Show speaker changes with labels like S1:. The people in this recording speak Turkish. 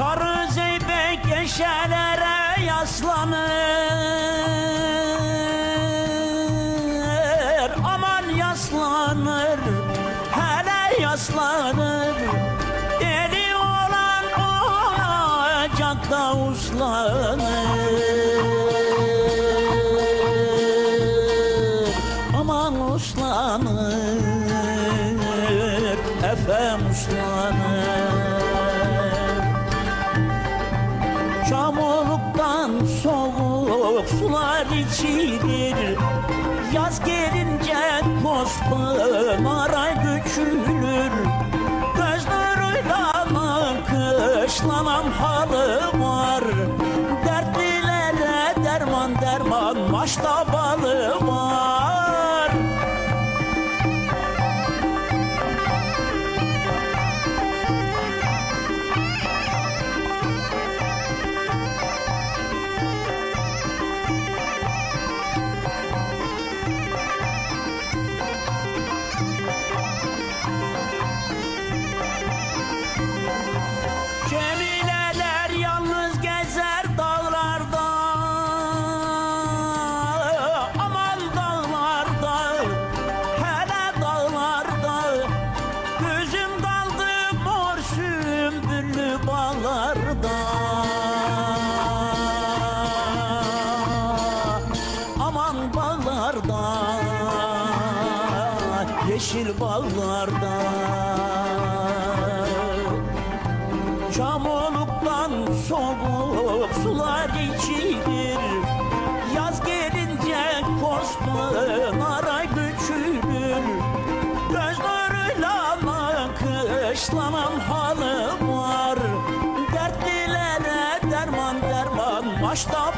S1: Sarı zeybek eşelere yaslanır. Aman yaslanır Hele yaslanır. Deli olan ocakta uslanır. Aman uslanır Efem uslanır soğuk sular içilir. Yaz gelince kospınara göçülür. Göz nuruyla kışlanan halı var. Dertlilere derman derman maşta balı var Yeşil bağlarda. Çamurluktan soğuk sular içilir. Yaz gelince kospınara göçülür Göz nuruyla kışlanan halı var. Dertlilere derman derman maşta